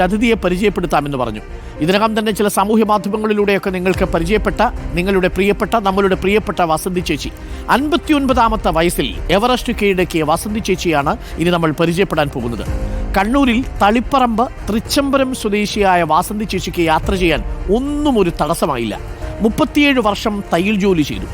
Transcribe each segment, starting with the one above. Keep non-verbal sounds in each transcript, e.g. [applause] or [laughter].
അതിഥിയെ പരിചയപ്പെടുത്താമെന്ന് പറഞ്ഞു. ഇതിനകം തന്നെ ചില സാമൂഹ്യ മാധ്യമങ്ങളിലൂടെയൊക്കെ നിങ്ങൾക്ക് പരിചയപ്പെട്ട നിങ്ങളുടെ പ്രിയപ്പെട്ട നമ്മളുടെ പ്രിയപ്പെട്ട വസന്തി ചേച്ചി. അൻപത്തിയൊൻപതാമത്തെ വയസ്സിൽ എവറസ്റ്റ് കീഴടക്കിയ വസന്തി ചേച്ചിയാണ് ഇനി നമ്മൾ പരിചയപ്പെടാൻ പോകുന്നത്. കണ്ണൂരിൽ തളിപ്പറമ്പ് തൃച്ചംബരം സ്വദേശിയായ വാസന്തി ചേച്ചിക്ക് യാത്ര ചെയ്യാൻ ഒന്നും ഒരു തടസ്സമായില്ല. മുപ്പത്തിയേഴ് വർഷം തയ്യൽ ജോലി ചെയ്തു.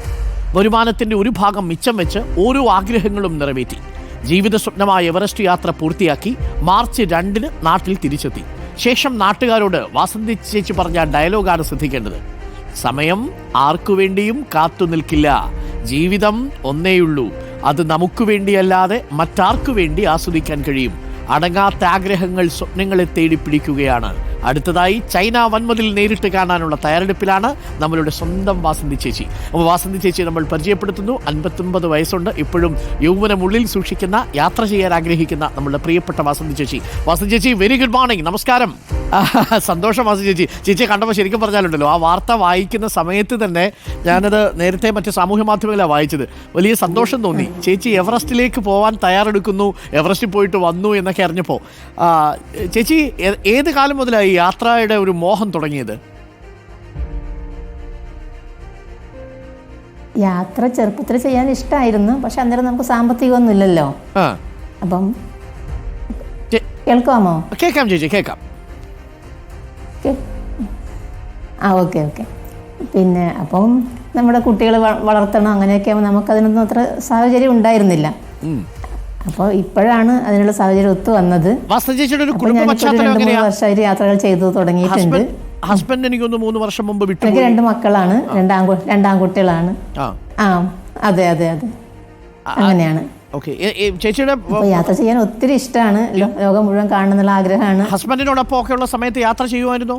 വരുമാനത്തിന്റെ ഒരു ഭാഗം മിച്ചം വെച്ച് ഓരോ ആഗ്രഹങ്ങളും നിറവേറ്റി. ജീവിത സ്വപ്നമായ എവറസ്റ്റ് യാത്ര പൂർത്തിയാക്കി മാർച്ച് രണ്ടിന് നാട്ടിൽ തിരിച്ചെത്തി. ശേഷം നാട്ടുകാരോട് വാസന്തി ചേച്ചി പറഞ്ഞ ഡയലോഗാണ് ശ്രദ്ധിക്കേണ്ടത്. സമയം ആർക്കു വേണ്ടിയും കാത്തു നിൽക്കില്ല. ജീവിതം ഒന്നേയുള്ളൂ. അത് നമുക്ക് വേണ്ടിയല്ലാതെ മറ്റാർക്കു വേണ്ടി ആസ്വദിക്കാൻ കഴിയും. അടങ്ങാത്ത ആഗ്രഹങ്ങൾ സ്വപ്നങ്ങളെ തേടി പിടിക്കുകയാണ് അടുത്തതായി ചൈന വൻമതിൽ നേരിട്ട് കാണാനുള്ള തയ്യാറെടുപ്പിലാണ് നമ്മളുടെ സ്വന്തം വാസന്തി ചേച്ചി. അപ്പോൾ വാസന്തി ചേച്ചിയെ നമ്മൾ പരിചയപ്പെടുത്തുന്നു. അൻപത്തൊമ്പത് വയസ്സുണ്ട്. ഇപ്പോഴും യൗവനമുള്ളിൽ സൂക്ഷിക്കുന്ന യാത്ര ചെയ്യാൻ ആഗ്രഹിക്കുന്ന നമ്മളുടെ പ്രിയപ്പെട്ട വാസന്തി ചേച്ചി. വാസന്തി ചേച്ചി വെരി ഗുഡ് മോർണിംഗ് നമസ്കാരം. [laughs] ആഹ്, ചേച്ചി. ചേച്ചി ചേച്ചിയെ കണ്ടപ്പോൾ ശരിക്കും പറഞ്ഞാലുണ്ടല്ലോ ആ വാർത്ത വായിക്കുന്ന സമയത്ത് തന്നെ ഞാനത് നേരത്തെ മറ്റ് സാമൂഹ്യ മാധ്യമങ്ങളിലാണ് വായിച്ചത്. വലിയ സന്തോഷം തോന്നി. ചേച്ചി എവറസ്റ്റിലേക്ക് പോകാൻ തയ്യാറെടുക്കുന്നു എവറസ്റ്റിൽ പോയിട്ട് വന്നു എന്നൊക്കെ അറിഞ്ഞപ്പോൾ. ചേച്ചി ഏത് കാലം മുതലായി ഈ യാത്രയുടെ ഒരു മോഹം തുടങ്ങിയത്? യാത്ര ചെറുപ്പത്തിൽ ചെയ്യാൻ ഇഷ്ടമായിരുന്നു പക്ഷെ അന്നേരം നമുക്ക് സാമ്പത്തികമൊന്നുമില്ലല്ലോ. അപ്പം കേൾക്കാമോ? കേൾക്കാം ചേച്ചി കേൾക്കാം. ആ ഓക്കെ ഓക്കെ. പിന്നെ അപ്പം നമ്മുടെ കുട്ടികൾ വളർത്തണം അങ്ങനെയൊക്കെ ആകുമ്പോൾ നമുക്കതിനൊന്നും അത്ര സാഹചര്യം ഉണ്ടായിരുന്നില്ല. അപ്പോൾ ഇപ്പോഴാണ് അതിനുള്ള സാഹചര്യം ഒത്തു വന്നത്. രണ്ട് മൂന്ന് വർഷമായിട്ട് യാത്രകൾ ചെയ്തു തുടങ്ങിയിട്ടുണ്ട്. ഹസ്ബൻഡ് എനിക്ക് എനിക്കൊന്ന് മൂന്ന് വർഷം മുമ്പ് വിട്ടു എനിക്ക് രണ്ട് മക്കളാണ് രണ്ടാം രണ്ടാൺകുട്ടികളാണ് ആ. ആ അതെ അതെ അതെ. അങ്ങനെയാണ്. ചേച്ചിയുടെ യാത്ര ചെയ്യാൻ ഒത്തിരി ഇഷ്ടമാണ്. ലോകം മുഴുവൻ കാണണം എന്നുള്ള ആഗ്രഹമാണ്. ഹസ്ബൻഡിനോടൊപ്പം ഒക്കെയുള്ള സമയത്ത് യാത്ര ചെയ്യുമായിരുന്നോ?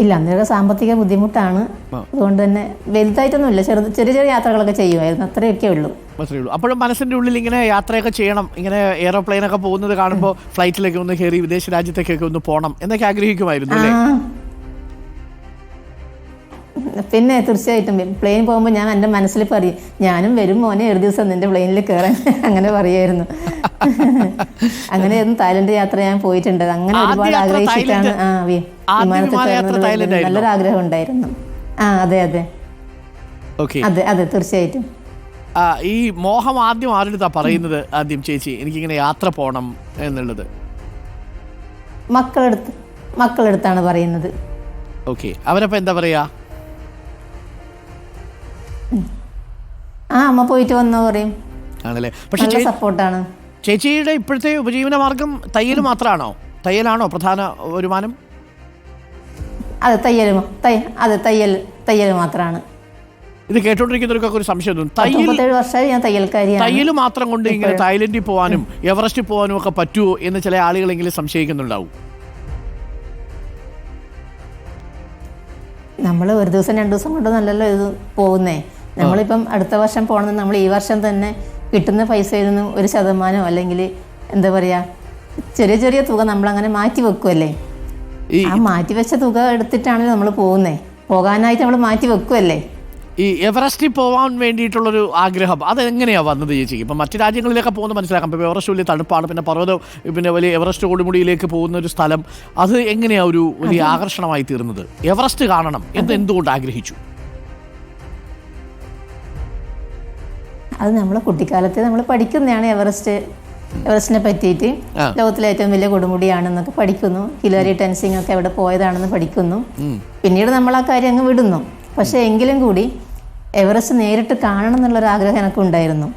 ഇല്ല അന്നേരം സാമ്പത്തിക ബുദ്ധിമുട്ടാണ്. അതുകൊണ്ട് തന്നെ വലുതായിട്ടൊന്നുമില്ല ചെറു ചെറിയ ചെറിയ യാത്രകളൊക്കെ ചെയ്യുമായിരുന്നു അത്രയൊക്കെ ഉള്ളൂ. ഉള്ളൂ. അപ്പോഴും മനസ്സിന്റെ ഉള്ളിൽ ഇങ്ങനെ യാത്രയൊക്കെ ചെയ്യണം ഇങ്ങനെ എയറോപ്ലെയിൻ ഒക്കെ പോകുന്നത് കാണുമ്പോൾ ഫ്ലൈറ്റിലൊക്കെ ഒന്ന് കയറി വിദേശ രാജ്യത്തേക്കൊക്കെ ഒന്ന് പോകണം എന്നൊക്കെ ആഗ്രഹിക്കുമായിരുന്നു അല്ലേ? പിന്നെ തീർച്ചയായിട്ടും പ്ലെയിൻ പോകുമ്പോൾ ഞാൻ എന്റെ മനസ്സിൽ പറയും ഞാനും വരും മോനെ ഒരു ദിവസം നിന്റെ പ്ലെയിനിൽ കയറാൻ. [laughs] അങ്ങനെ പറയായിരുന്നു [laughs] അങ്ങനെയായിരുന്നു തായ്ലൻഡ് യാത്ര ഞാൻ പോയിട്ടുണ്ട്. അങ്ങനെ ഒരുപാട് ആഗ്രഹിച്ചിട്ടാണ് ആ വിമാനത്തിൽ നല്ലൊരു ആഗ്രഹം ഉണ്ടായിരുന്നു. ആ അതെ അതെ. അതെ അതെ തീർച്ചയായിട്ടും. ഈ മോഹം ആദ്യം ആരുടെ പറയുന്നത് ആദ്യം ചേച്ചി? എനിക്കിങ്ങനെ യാത്ര പോണം എന്നുള്ളത്. മക്കളെടുത്ത് മക്കളെടുത്താണ് പറയുന്നത്. ഓക്കെ. അവരപ്പ എന്താ പറയാ? ആ അമ്മ പോയിട്ട് വന്നോ പറയും. ആണല്ലേ? പക്ഷേ സപ്പോർട്ടാണ് ചേച്ചിയുടെ ഇപ്പോഴത്തെ ഉപജീവന മാർഗം തയ്യൽ മാത്രമാണോ തയ്യലാണോ പ്രധാന വരുമാനം? അതെ തയ്യൽ തയ്യ അതെ തയ്യൽ തയ്യൽ മാത്രമാണ് ഇത് കേട്ടോണ്ടിരിക്കുന്നവർക്കൊക്കെ ഒരു സംശയം തോന്നും. തയ്യൽ വർഷമായി ഞാൻ തയ്യൽക്കാരിയാണ്. തയ്യൽ മാത്രം കൊണ്ട് ഇങ്ങനെ തായ്ലൻഡിൽ പോകാനും എവറസ്റ്റ് പോകാനും ഒക്കെ പറ്റുമോ എന്ന് ചില ആളുകളെങ്കിലും സംശയിക്കുന്നുണ്ടാവും. നമ്മൾ ഒരു ദിവസം രണ്ട് ദിവസം കൊണ്ട് നല്ലല്ലോ ഇത് പോകുന്നേ. നമ്മളിപ്പം അടുത്ത വർഷം പോകണമെന്ന് നമ്മൾ ഈ വർഷം തന്നെ കിട്ടുന്ന പൈസയിൽ നിന്നും ഒരു ശതമാനം അല്ലെങ്കിൽ എന്താ പറയുക ചെറിയ ചെറിയ തുക നമ്മൾ അങ്ങനെ മാറ്റി വെക്കുമല്ലേ ആ മാറ്റി വെച്ച തുക എടുത്തിട്ടാണല്ലോ നമ്മൾ പോകുന്നേ. പോകാനായിട്ട് നമ്മൾ മാറ്റി വെക്കുമല്ലേ ഈ എവറസ്റ്റിൽ പോകാൻ വേണ്ടിയിട്ടുള്ളൊരു ആഗ്രഹം അത് എങ്ങനെയാ വന്നത് ചേച്ചി ഇപ്പം മറ്റു രാജ്യങ്ങളിലൊക്കെ പോകുന്നത് മനസ്സിലാക്കാം. ഇപ്പോൾ എവറസ്റ്റ് വലിയ തണുപ്പാണ് പിന്നെ പർവതം പിന്നെ വലിയ എവറസ്റ്റ് കൊടുമുടിയിലേക്ക് പോകുന്ന ഒരു സ്ഥലം. അത് എങ്ങനെയാ ഒരു വലിയ ആകർഷണമായി തീർന്നത്? എവറസ്റ്റ് കാണണം എന്ന് എന്തുകൊണ്ട് ആഗ്രഹിച്ചു? അത് നമ്മൾ കുട്ടിക്കാലത്ത് നമ്മൾ പഠിക്കുന്നതാണ് എവറസ്റ്റ്. എവറസ്റ്റിനെ പറ്റിയിട്ട് ലോകത്തിലെ ഏറ്റവും വലിയ കൊടുമുടിയാണെന്നൊക്കെ പഠിക്കുന്നു. ഹിലറി ടെൻസിങ് ഒക്കെ അവിടെ പോയതാണെന്ന് പഠിക്കുന്നു. പിന്നീട് നമ്മൾ ആ കാര്യം അങ്ങ് വിടുന്നു. പക്ഷേ എങ്കിലും കൂടി എവറസ്റ്റ് നേരിട്ട് കാണണം എന്നുള്ളൊരു ആഗ്രഹം എനിക്ക് ഉണ്ടായിരുന്നു.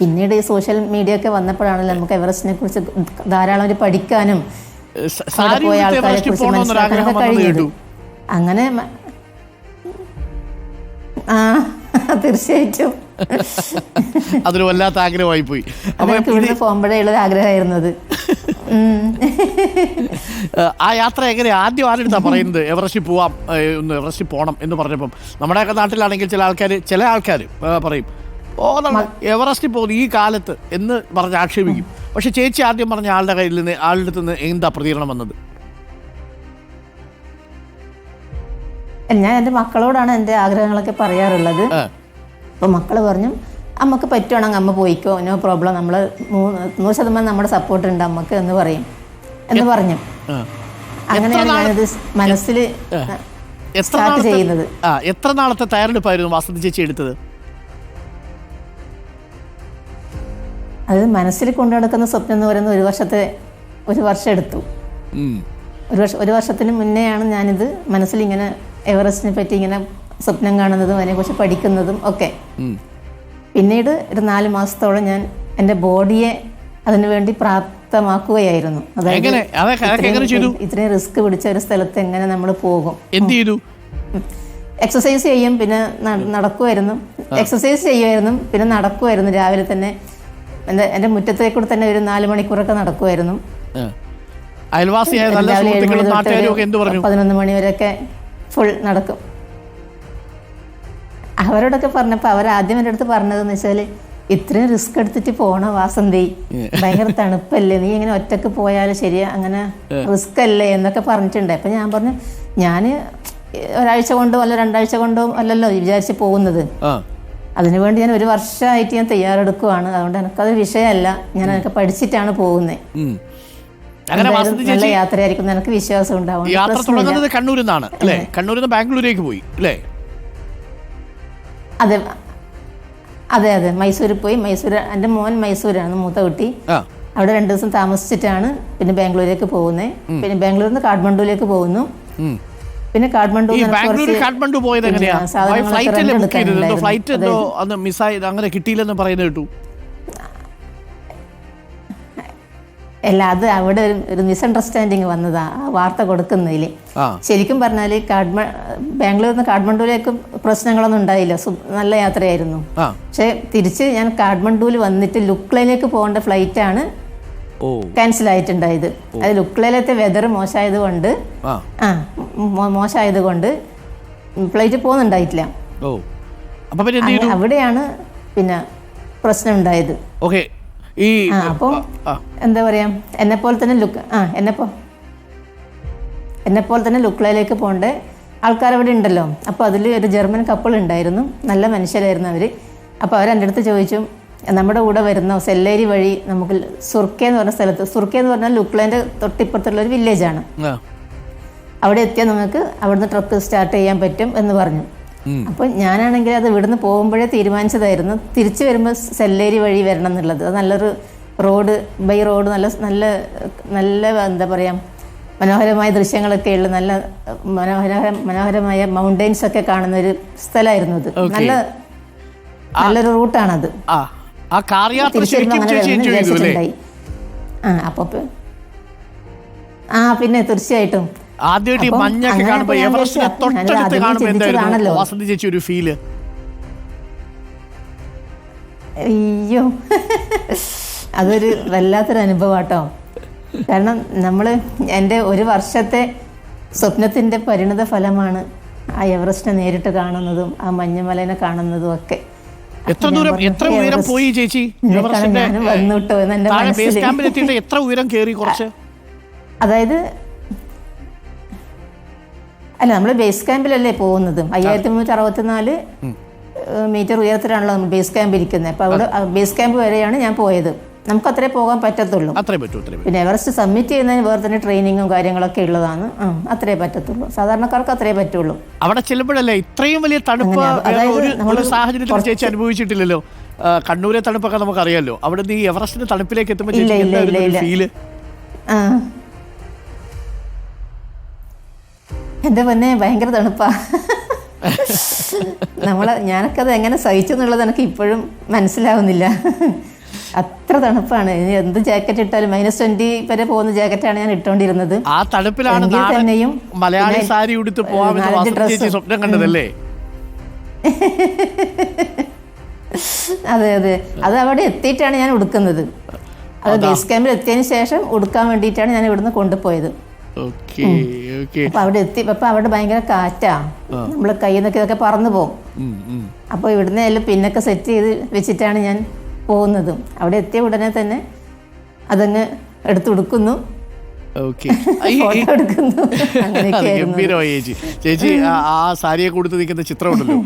പിന്നീട് ഈ സോഷ്യൽ മീഡിയ ഒക്കെ വന്നപ്പോഴാണല്ലോ നമുക്ക് എവറസ്റ്റിനെ കുറിച്ച് ധാരാളം ഒരു പഠിക്കാനും പോയ ആൾക്കാരെ കുറിച്ച് മനസ്സിലാക്കാനൊക്കെ കഴിഞ്ഞത് അങ്ങനെ ആ തീർച്ചയായിട്ടും. [laughs] അതൊരു വല്ലാത്ത ആഗ്രഹമായി പോയി ഉള്ളൊരു ആഗ്രഹമായിരുന്നത്. [laughs] ആ യാത്ര എങ്ങനെ? ആദ്യം ആരെടുത്താ പറയുന്നത്? എവറസ്റ്റിൽ പോവാം ഒന്ന് എവറസ്റ്റിൽ പോകണം എന്ന് പറഞ്ഞപ്പം. നമ്മുടെയൊക്കെ നാട്ടിലാണെങ്കിൽ ചില ആൾക്കാർ ചില ആൾക്കാർ പറയും ഓ എവറസ്റ്റ് എവറസ്റ്റിൽ പോകുന്നു ഈ കാലത്ത് എന്ന് പറഞ്ഞ് ആക്ഷേപിക്കും. പക്ഷെ ചേച്ചി ആദ്യം പറഞ്ഞ ആളുടെ കയ്യിൽ നിന്ന് ആളുടെ അടുത്ത് നിന്ന് എന്താ പ്രതികരണം വന്നത്? ഞാൻ എന്റെ മക്കളോടാണ് എന്റെ ആഗ്രഹങ്ങളൊക്കെ പറയാറുള്ളത്. അപ്പോൾ മക്കൾ പറഞ്ഞു അമ്മയ്ക്ക് പറ്റുവാണെങ്കിൽ അമ്മ പോയിക്കോ നോ പ്രോബ്ലം. നമ്മൾ മൂന്ന് നൂറ് ശതമാനം നമ്മുടെ സപ്പോർട്ട് ഉണ്ട് അമ്മയ്ക്ക് എന്ന് പറയും. എന്ന് പറഞ്ഞു. അങ്ങനെയാണ് ഞാനത് മനസ്സിൽ സ്റ്റാർട്ട് ചെയ്യുന്നത്. എത്ര നാളത്തെ തയ്യാറെടുപ്പായിരുന്നു വാസന്തി ചേച്ചി എടുത്തത്? അത് മനസ്സിൽ കൊണ്ടു നടക്കുന്ന സ്വപ്നം എന്ന് പറയുന്നത് ഒരു വർഷത്തെ ഒരു വർഷം എടുത്തു. ഒരു വർഷം ഒരു വർഷത്തിന് മുന്നെയാണ് ഞാനിത് മനസ്സിൽ ഇങ്ങനെ എവറസ്റ്റിനെ പറ്റി ഇങ്ങനെ സ്വപ്നം കാണുന്നതും അതിനെക്കുറിച്ച് പഠിക്കുന്നതും ഒക്കെ. പിന്നീട് ഒരു നാല് മാസത്തോളം ഞാൻ എന്റെ ബോഡിയെ അതിനുവേണ്ടി പ്രാപ്തമാക്കുകയായിരുന്നു. അതായത്? ഇത്രയും റിസ്ക് പിടിച്ച ഒരു സ്ഥലത്ത് എങ്ങനെ നമ്മൾ പോകും? എന്ത് ചെയ്തു? എക്സസൈസ് ചെയ്യും പിന്നെ നടക്കുമായിരുന്നു. എക്സസൈസ് ചെയ്യുമായിരുന്നു പിന്നെ നടക്കുമായിരുന്നു. രാവിലെ തന്നെ എന്റെ എന്റെ മുറ്റത്തേ കൂടെ തന്നെ ഒരു നാല് മണിക്കൂറൊക്കെ നടക്കുമായിരുന്നു. പതിനൊന്ന് മണി വരെയൊക്കെ ഫുൾ നടക്കും. അവരോടൊക്കെ പറഞ്ഞപ്പോൾ അവർ ആദ്യം എന്റെ അടുത്ത് പറഞ്ഞതെന്ന് വെച്ചാൽ ഇത്രയും റിസ്ക് എടുത്തിട്ട് പോണ വാസന്തി? ഭയങ്കര തണുപ്പല്ലേ? നീ ഇങ്ങനെ ഒറ്റയ്ക്ക് പോയാൽ ശരിയാ? അങ്ങനെ റിസ്ക് അല്ലേ? എന്നൊക്കെ പറഞ്ഞിട്ടുണ്ട്. അപ്പം ഞാൻ പറഞ്ഞു ഞാൻ ഒരാഴ്ച കൊണ്ടോ അല്ല രണ്ടാഴ്ച കൊണ്ടോ അല്ലല്ലോ വിചാരിച്ച് പോകുന്നത്. അതിനുവേണ്ടി ഞാൻ ഒരു വർഷമായിട്ട് ഞാൻ തയ്യാറെടുക്കുവാണ്. അതുകൊണ്ട് എനിക്കത് വിഷയമല്ല. ഞാൻ എനിക്ക് പഠിച്ചിട്ടാണ് പോകുന്നത് അങ്ങനെ നല്ല യാത്രയായിരിക്കും എനിക്ക് വിശ്വാസം ഉണ്ടാവും യാത്ര തുടങ്ങുന്നത് കണ്ണൂരിൽ നിന്നാണ് അല്ലേ? കണ്ണൂരിൽ നിന്ന് ബാംഗ്ലൂരേക്ക് പോയി അല്ലേ? അതെ. അതെ അതെ. മൈസൂരിൽ പോയി. മൈസൂർ എന്റെ മോൻ മൈസൂരാണ് മൂത്ത കുട്ടി. അവിടെ രണ്ടു ദിവസം താമസിച്ചിട്ടാണ് പിന്നെ ബാംഗ്ലൂരിലേക്ക് പോകുന്നത് പിന്നെ ബാംഗ്ലൂരിൽ നിന്ന് കാഠ്മണ്ഡുവിലേക്ക് പോകുന്നു. പിന്നെ കാഠ്മണ്ഡു കാഠ്മണ്ഡു പോയത് എങ്ങനെയാ? ഫ്ലൈറ്റ് മിസ്സായത് അങ്ങനെ കിട്ടിയില്ലെന്ന് പറയുന്നത് കേട്ടു. അല്ല അത് അവിടെ ഒരു ഒരു മിസ്അണ്ടർസ്റ്റാൻഡിങ് വന്നതാ ആ വാർത്ത കൊടുക്കുന്നതിൽ. ശരിക്കും പറഞ്ഞാൽ കാഠ്മ ബാംഗ്ലൂരിൽ നിന്ന് കാഠ്മണ്ഡുവിലേക്ക് പ്രശ്നങ്ങളൊന്നും ഉണ്ടായില്ല. നല്ല യാത്രയായിരുന്നു. പക്ഷെ തിരിച്ച് ഞാൻ കാഠ്മണ്ഡുവിൽ വന്നിട്ട് ലുക്ലയിലേക്ക് പോകേണ്ട ഫ്ലൈറ്റാണ് ക്യാൻസൽ ആയിട്ടുണ്ടായത്. അത് ലുക്ലയിലത്തെ വെതർ മോശമായത് കൊണ്ട് ആ. മോശമായത് കൊണ്ട് ഫ്ലൈറ്റ് പോകുന്നുണ്ടായിട്ടില്ല അവിടെയാണ് പിന്നെ പ്രശ്നം ഉണ്ടായത്. ഓക്കെ ഈ അപ്പോൾ എന്താ പറയാ? എന്നെ പോലെ തന്നെ ലുക്ക് ആ എന്നെപ്പോ എന്നെ പോലെ തന്നെ ലുക്ലയിലേക്ക് പോകേണ്ട. ആൾക്കാർ അവിടെ ഉണ്ടല്ലോ. അപ്പോൾ അതിൽ ഒരു ജർമ്മൻ കപ്പിൾ ഉണ്ടായിരുന്നു. നല്ല മനുഷ്യരായിരുന്നു അവർ അപ്പോൾ അവർ എന്റെ അടുത്ത് ചോദിച്ചു നമ്മുടെ കൂടെ വരുന്ന സെല്ലേരി വഴി നമുക്ക് സുർക്ക എന്ന് പറഞ്ഞ സ്ഥലത്ത് സുർക്ക എന്ന് പറഞ്ഞാൽ ലുക്ലേന്റെ തൊട്ടിപ്പുറത്തുള്ള ഒരു വില്ലേജാണ് അവിടെ എത്തിയാൽ നമുക്ക് അവിടുന്ന് ട്രക്ക് സ്റ്റാർട്ട് ചെയ്യാൻ പറ്റും എന്ന് പറഞ്ഞു. അപ്പോൾ ഞാനാണെങ്കിൽ അത് ഇവിടുന്ന് പോകുമ്പോഴേ തീരുമാനിച്ചതായിരുന്നു. തിരിച്ചു വരുമ്പോൾ സെല്ലേരി വഴി വരണം എന്നുള്ളത്. അത് നല്ലൊരു റോഡ് ബൈ റോഡ് നല്ല നല്ല നല്ല എന്താ പറയുക മനോഹരമായ ദൃശ്യങ്ങളൊക്കെ ഉള്ള നല്ല മനോഹര മനോഹരമായ മൗണ്ടെയിൻസ് ഒക്കെ കാണുന്ന ഒരു സ്ഥലമായിരുന്നു അത്. നല്ല നല്ലൊരു റൂട്ടാണത്. ആ ആ കാർ യാത്ര തിരിച്ചു വരുമ്പോൾ ശരിക്കും അങ്ങനെ ചേച്ചി വരണമെന്ന് എൻജോയ് ചെയ്തു അല്ലേ? വിചാരിച്ചിട്ടുണ്ടായി. ആ അപ്പോൾ പി- ആ പിന്നെ തീർച്ചയായിട്ടും. ആദ്യമായിട്ട് ഈ മഞ്ഞൊക്കെ കാണുമ്പോ എവറസ്റ്റിനെ തൊട്ടടുത്ത് കാണുമ്പോ എന്തായിരുന്നു? വസന്തി ചേച്ചി ഒരു ഫീൽ അയ്യോ. അതൊരു വല്ലാത്തൊരു അനുഭവം കേട്ടോ കാരണം നമ്മൾ എന്റെ ഒരു വർഷത്തെ സ്വപ്നത്തിന്റെ പരിണിത ഫലമാണ് ആ എവറസ്റ്റിനെ നേരിട്ട് കാണുന്നതും ആ മഞ്ഞമലനെ കാണുന്നതും ഒക്കെ. എത്ര ദൂരം എത്ര ഉയരം പോയി ചേച്ചി? എവറസ്റ്റിന്റെ ഞാൻ വന്നു കേട്ടോ എന്ന് മനസ്സിൽ എത്ര ഉയരം കേറി കുറച്ച്? അതായത് അല്ല നമ്മൾ ബേസ് ക്യാമ്പിലല്ലേ പോകുന്നത്? അയ്യായിരത്തി മുന്നൂറ്റി അറുപത്തിനാല് മീറ്റർ ഉയരത്തിലാണല്ലോ നമ്മൾ ബേസ് ക്യാമ്പ് ഇരിക്കുന്നത് അപ്പോൾ അവിടെ ബേസ് ക്യാമ്പ് വരെയാണ് ഞാൻ പോയത്. നമുക്ക് അത്രേ പോകാൻ പറ്റത്തുള്ളൂ. അത്രേ പറ്റൂ പിന്നെ എവറസ്റ്റ് സബ്മിറ്റ് ചെയ്യുന്നതിന് വേറെ തന്നെ ട്രെയിനിങ്ങും കാര്യങ്ങളൊക്കെ ഉള്ളതാണ്. അത്രേ പറ്റത്തുള്ളൂ. സാധാരണക്കാർക്ക് അത്രേ പറ്റുള്ളൂ. അവിടെ ചെല്ലുമ്പോഴല്ലേ ഇത്രയും വലിയ തണുപ്പ് ഒരു സാഹചര്യത്തിൽ ചേച്ചി അനുഭവിച്ചിട്ടില്ലല്ലോ. കണ്ണൂരെ തണുപ്പൊക്കെ നമുക്കറിയാലോ. അവിടെ നിന്ന് ഈ എവറസ്റ്റിന്റെ തണുപ്പിലേക്ക് എത്തുമ്പോൾ ഫീൽ എന്റെ പൊന്നെ ഭയങ്കര തണുപ്പാ. നമ്മളെ ഞാനൊക്കെ അത് എങ്ങനെ സഹിച്ചു എന്നുള്ളത് എനിക്ക് ഇപ്പോഴും മനസ്സിലാവുന്നില്ല. അത്ര തണുപ്പാണ്. ഇനി എന്ത് ജാക്കറ്റ് ഇട്ടാലും മൈനസ് ട്വന്റി വരെ പോകുന്ന ജാക്കറ്റാണ് ഞാൻ ഇട്ടോണ്ടിരുന്നത്. ആ തണുപ്പിലാണ് തന്നെയും മലയാളി സാരി ഉടുത്ത്. സ്വപ്നം കണ്ടതല്ലേ? [laughs] അതെ അതെ. അത് അവിടെ എത്തിയിട്ടാണ് ഞാൻ ഉടുക്കുന്നത്. അത് ബേസ് ക്യാമ്പിൽ എത്തിയതിന് ശേഷം ഉടുക്കാൻ വേണ്ടിയിട്ടാണ് ഞാൻ ഇവിടുന്ന് കൊണ്ടുപോയത്. അപ്പൊ അവിടെ എത്തി അപ്പൊ അവിടെ ഭയങ്കര കാറ്റാ. നമ്മൾ കയ്യിൽ നിന്നൊക്കെ ഇതൊക്കെ പറന്നു പോകും അപ്പൊ ഇവിടുന്ന് എല്ലാം പിന്നൊക്കെ സെറ്റ് ചെയ്ത് വെച്ചിട്ടാണ് ഞാൻ പോകുന്നതും. അവിടെ എത്തിയ ഉടനെ തന്നെ അതങ്ങ് എടുത്തുടുക്കുന്നു ഓക്കെ [laughs] [laughs] ഗംഭീരമായി ചേച്ചി. ചേച്ചി ആ- സാരിയെ കൊടുത്ത് നിൽക്കുന്ന ചിത്രം ഉണ്ടല്ലോ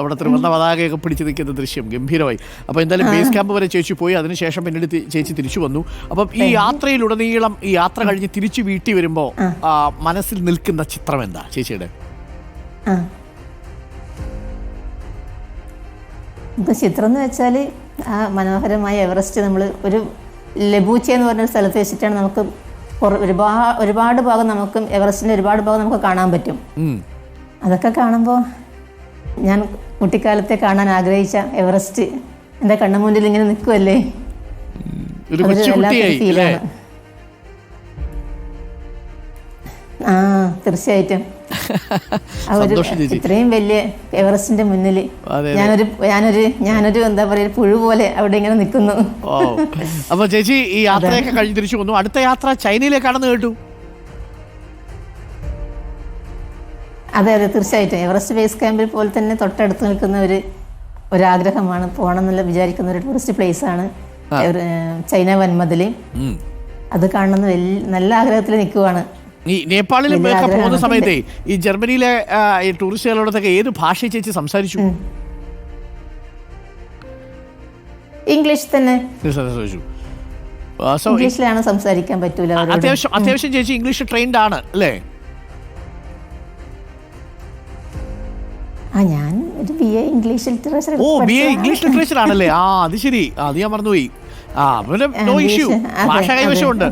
അവിടെ ത്രിവർണ പതാകയൊക്കെ പിടിച്ച് നിൽക്കുന്ന ദൃശ്യം. ഗംഭീരമായി. അപ്പോൾ എന്തായാലും ബേസ് ക്യാമ്പ് വരെ ചേച്ചി പോയി. അതിനുശേഷം പിന്നീട് ചേച്ചി തിരിച്ചു വന്നു. അപ്പം ഈ യാത്രയിലുടനീളം ഈ യാത്ര കഴിഞ്ഞ് തിരിച്ചു വീട്ടിൽ വരുമ്പോൾ മനസ്സിൽ നിൽക്കുന്ന ചിത്രം എന്താ ചേച്ചിയുടെ? ചിത്രം എന്ന് വെച്ചാൽ ആ മനോഹരമായ എവറസ്റ്റ് നമ്മൾ ഒരു ലബൂച്ച എന്ന് പറഞ്ഞ സ്ഥലത്ത് വെച്ചിട്ടാണ് നമുക്ക് ഒരുപാട് ഒരുപാട് ഭാഗം നമുക്ക് എവറസ്റ്റിന്റെ ഒരുപാട് ഭാഗം നമുക്ക് കാണാൻ പറ്റും. അതൊക്കെ കാണുമ്പോൾ ഞാൻ കുട്ടിക്കാലത്തെ കാണാൻ ആഗ്രഹിച്ച എവറസ്റ്റ് എന്റെ കണ്ണുമുന്നിൽ ഇങ്ങനെ നിൽക്കുമല്ലേ ആ തീർച്ചയായിട്ടും. [laughs] ഇത്രയും വലിയ എവറസ്റ്റിന്റെ മുന്നിൽ ഞാനൊരു ഞാനൊരു ഞാനൊരു എന്താ പറയുക പുഴു പോലെ അവിടെ ഇങ്ങനെ നിൽക്കുന്നു. അപ്പൊ ചേച്ചി ഈ യാത്രയൊക്കെ കഴിഞ്ഞ് തിരിച്ചു വന്നു. അടുത്ത യാത്ര ചൈനയിലേക്കാണെന്ന് കേട്ടു. അതെ അതെ തീർച്ചയായിട്ടും. എവറസ്റ്റ് ബേസ് ക്യാമ്പിൽ പോലെ തന്നെ തൊട്ടടുത്ത് നിൽക്കുന്ന ഒരു ഒരാഗ്രഹമാണ് പോകണം എന്നുള്ള വിചാരിക്കുന്ന ഒരു ടൂറിസ്റ്റ് പ്ലേസ് ആണ് ചൈന വൻമതിൽ അത് കാണണമെന്ന് നല്ല ആഗ്രഹത്തിൽ നിൽക്കുവാണ്. ഈ നേപ്പാളിലും ഒക്കെ പോകുന്ന സമയത്തെ ഈ ജർമ്മനിയിലെ ടൂറിസ്റ്റുകളോടൊക്കെ ഏത് ഭാഷ ചേച്ചി സംസാരിച്ചു? ഇംഗ്ലീഷ് തന്നെ. സംസാരിച്ചു. ഇംഗ്ലീഷിലാണ് സംസാരിക്കാൻ പറ്റൂല അത്യാവശ്യം അത്യാവശ്യം ചേച്ചി ഇംഗ്ലീഷ് ട്രെയിൻഡ് ആണ് അല്ലേ? ആ ഞാൻ ഒരു B A English literature oh B A English literature ആണല്ലേ? ആ അത് ശരി. അത് ഞാൻ മറന്നുപോയി. ആ നോ ഇഷ്യൂ ഭാഷ കൈവശമുണ്ട്.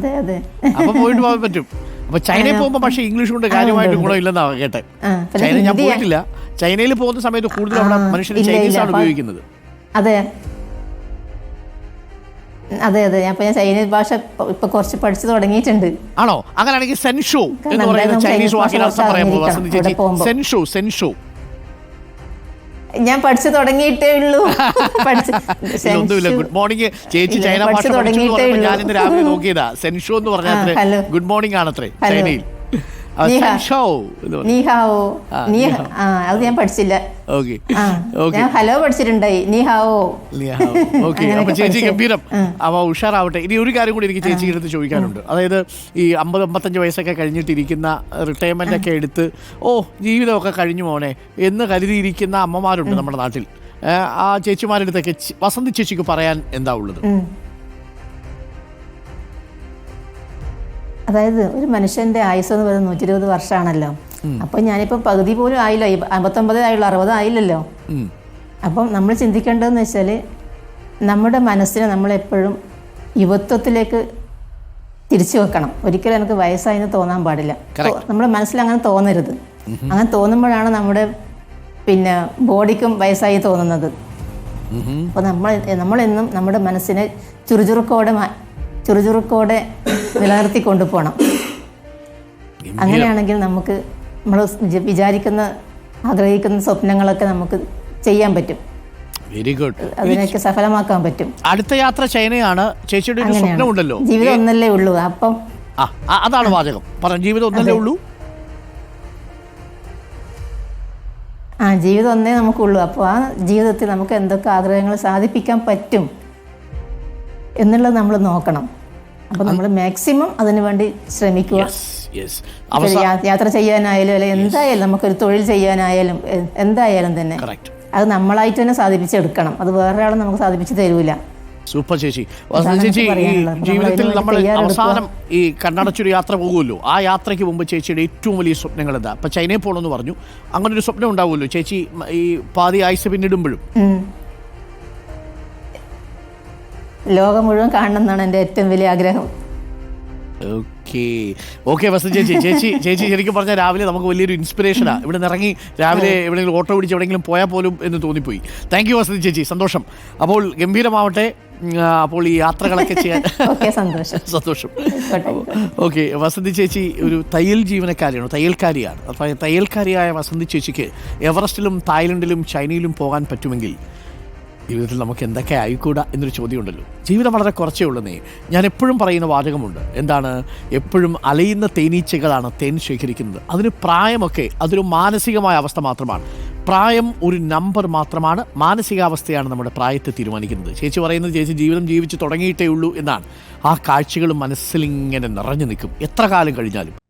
അപ്പൊ പോയിട്ട് പോകാൻ പറ്റും. അപ്പൊ ചൈനയിൽ പോകുമ്പോൾ പക്ഷേ ഇംഗ്ലീഷ് കൊണ്ട് കാര്യമായിട്ട് ഗുണമില്ലെന്നാ കേട്ടെ. ചൈന ഞാൻ പോയിട്ടില്ല. ചൈനയിൽ പോകുന്ന സമയത്ത് കൂടുതൽ അവിടെ മനുഷ്യർ ചൈനീസ് ആണ് ഉപയോഗിക്കുന്നത്. അതെ. അതെ അതെ. ഞാൻ ഞാൻ ചൈനീസ് ഭാഷ ഇപ്പൊ- കുറച്ച് പഠിച്ചു തുടങ്ങിയിട്ടുണ്ട്. ആണോ? അങ്ങനെയാണെങ്കിൽ സെൻഷോ എന്ന് പറയുന്ന ചൈനീസ് വാക്കിന് ഭാഷ അർത്ഥം പോകുമ്പോ. സെൻഷോ സെൻഷോ ഞാൻ പഠിച്ചു തുടങ്ങിയിട്ടേ ഉള്ളൂ. ഗുഡ് മോർണിംഗ് ചേച്ചി ചൈന ഭാഷ തുടങ്ങിയിട്ടേ. ഞാൻ ഇന്ന് രാവിലെ നോക്കിയതാ. സെൻഷോ എന്ന് പറഞ്ഞാൽ ഗുഡ് മോർണിംഗ് ആണത്രേ ചൈനയിൽ. ആ, നീഹാവോ നീ അത് ഞാൻ പഠിച്ചില്ല. ഓക്കെ. ഞാൻ ഹലോ പഠിച്ചിട്ടുണ്ടായി. നീഹാവോ ചേച്ചി. ഗംഭീരം. അവ ഉഷാറാവട്ടെ. ഇനി ഒരു കാര്യം കൂടി എനിക്ക് ചേച്ചിയുടെ അടുത്ത് ചോദിക്കാനുണ്ട്. അതായത് ഈ അമ്പത് അമ്പത്തഞ്ച് വയസ്സൊക്കെ കഴിഞ്ഞിട്ടിരിക്കുന്ന റിട്ടയർമെന്റ് ഒക്കെ എടുത്ത് ഓ ജീവിതമൊക്കെ കഴിഞ്ഞു മോനെ എന്ന് കരുതിയിരിക്കുന്ന അമ്മമാരുണ്ട് നമ്മുടെ നാട്ടിൽ. ആ ചേച്ചിമാരുടെ അടുത്തൊക്കെ വസന്തി ചേച്ചിക്ക് പറയാൻ എന്താ ഉള്ളത്? അതായത് ഒരു മനുഷ്യന്റെ ആയുസ് എന്ന് പറയുന്നത് നൂറ്റി ഇരുപത് വർഷമാണല്ലോ അപ്പൊ ഞാനിപ്പോ പകുതി പോലും ആയില്ല. അമ്പത്തൊമ്പത് ആയുള്ളൂ അറുപത് ആയില്ലല്ലോ. അപ്പം നമ്മൾ ചിന്തിക്കേണ്ടതെന്ന് വെച്ചാൽ നമ്മുടെ മനസ്സിനെ നമ്മളെപ്പോഴും യുവത്വത്തിലേക്ക് തിരിച്ചു വെക്കണം. ഒരിക്കലും എനിക്ക് വയസ്സായെന്ന് തോന്നാൻ പാടില്ല. നമ്മുടെ മനസ്സിൽ അങ്ങനെ തോന്നരുത്. അങ്ങനെ തോന്നുമ്പോഴാണ് നമ്മുടെ പിന്നെ ബോഡിക്കും വയസ്സായി തോന്നുന്നത്. അപ്പൊ അപ്പോൾ നമ്മൾ നമ്മളെന്നും നമ്മുടെ മനസ്സിനെ ചുറുചുറുക്കോടെ ചുറുചുറുക്കോടെ നിലനിർത്തി കൊണ്ടുപോകണം. അങ്ങനെയാണെങ്കിൽ നമുക്ക് നമ്മൾ വിചാരിക്കുന്ന ആഗ്രഹിക്കുന്ന സ്വപ്നങ്ങളൊക്കെ നമുക്ക് ചെയ്യാൻ പറ്റും. വെരി ഗുഡ് അതിനൊക്കെ സഫലമാക്കാൻ പറ്റും. അടുത്ത യാത്ര ചൈനയാണ്. ചേച്ചിയുടെ ഒരു സ്വപ്നമുണ്ടല്ലോ. ജീവിതം ഒന്നല്ലേ ഉള്ളൂ. അപ്പം അതാണ് വാചകം. പറഞ്ഞു ജീവിതം ഒന്നല്ലേ ഉള്ളൂ? ആ ജീവിതം ഒന്നേ നമുക്കുള്ളൂ. അപ്പോൾ ആ ജീവിതത്തിൽ നമുക്ക് എന്തൊക്കെ ആഗ്രഹങ്ങൾ സാധിപ്പിക്കാൻ പറ്റും എന്നുള്ളത് നമ്മൾ നോക്കണം. അപ്പോൾ നമ്മൾ മാക്സിമം അതിനു വേണ്ടി ശ്രമിക്കുക. യാത്ര ചെയ്യാനായാലും അല്ലെ എന്തായാലും നമുക്കൊരു തൊഴിൽ ചെയ്യാനായാലും എന്തായാലും തന്നെ അത് നമ്മളായിട്ട് തന്നെ സാധിപ്പിച്ചെടുക്കണം. അത് വേറൊരാളും നമുക്ക് സാധിപ്പിച്ച് തരൂല. സൂപ്പർ ചേച്ചി. ചേച്ചി ഈ ജീവിതത്തിൽ നമ്മൾ അവസാനം ഈ കണ്ണടച്ചൊരു യാത്ര പോകുമല്ലോ? ആ യാത്രയ്ക്ക് മുമ്പ് ചേച്ചിയുടെ ഏറ്റവും വലിയ സ്വപ്നങ്ങൾ എന്താ ഇപ്പൊ ചൈനയിൽ പോകണമെന്ന് പറഞ്ഞു. അങ്ങനെ ഒരു സ്വപ്നം ഉണ്ടാവുമല്ലോ? ചേച്ചി ഈ പാതി ആയുസ് പിന്നിടുമ്പോഴും. ലോകം മുഴുവൻ കാണണം എന്നാണ് എന്റെ ഏറ്റവും വലിയ ആഗ്രഹം. ഓക്കെ. ഓക്കെ വസന്ത ചേച്ചി ചേച്ചി ചേച്ചി ശരിക്കും പറഞ്ഞാൽ രാവിലെ നമുക്ക് വലിയൊരു ഇൻസ്പിറേഷനാണ് ഇവിടെ നിന്ന് ഇറങ്ങി രാവിലെ എവിടെയെങ്കിലും ഓട്ടോ പിടിച്ച് എവിടെയെങ്കിലും പോയാൽ പോലും എന്ന് തോന്നിപ്പോയി. താങ്ക് യു വസതി ചേച്ചി. സന്തോഷം. അപ്പോൾ ഗംഭീരമാവട്ടെ. അപ്പോൾ ഈ യാത്രകളൊക്കെ ചെയ്യാൻ [laughs] സന്തോഷം. സന്തോഷം. ഓക്കെ വസന്തി ചേച്ചി ഒരു തയ്യൽ ജീവനക്കാരിയാണ് തയ്യൽക്കാരിയാണ്. അപ്പോൾ തയ്യൽക്കാരിയായ വസന്തി ചേച്ചിക്ക് എവറസ്റ്റിലും തായ്ലൻഡിലും ചൈനയിലും പോകാൻ പറ്റുമെങ്കിൽ ജീവിതത്തിൽ നമുക്ക് എന്തൊക്കെ ആയിക്കൂടാ എന്നൊരു ചോദ്യമുണ്ടല്ലോ. ജീവിതം വളരെ കുറച്ചേ ഉള്ളൂ ഞാൻ എപ്പോഴും പറയുന്ന വാചകമുണ്ട്. എന്താണ്? എപ്പോഴും അലയുന്ന തേനീച്ചകളാണ് തേൻ ശേഖരിക്കുന്നത്. അതിന് പ്രായമൊക്കെ അതൊരു മാനസികമായ അവസ്ഥ മാത്രമാണ്. പ്രായം ഒരു നമ്പർ മാത്രമാണ്. മാനസികാവസ്ഥയാണ് നമ്മുടെ പ്രായത്തെ തീരുമാനിക്കുന്നത്. ചേച്ചി പറയുന്നത് ചേച്ചി ജീവിതം ജീവിച്ച് തുടങ്ങിയിട്ടേ ഉള്ളൂ എന്നാണ്. ആ കാഴ്ചകൾ മനസ്സിലിങ്ങനെ നിറഞ്ഞു നിൽക്കും. എത്ര കാലം കഴിഞ്ഞാലും.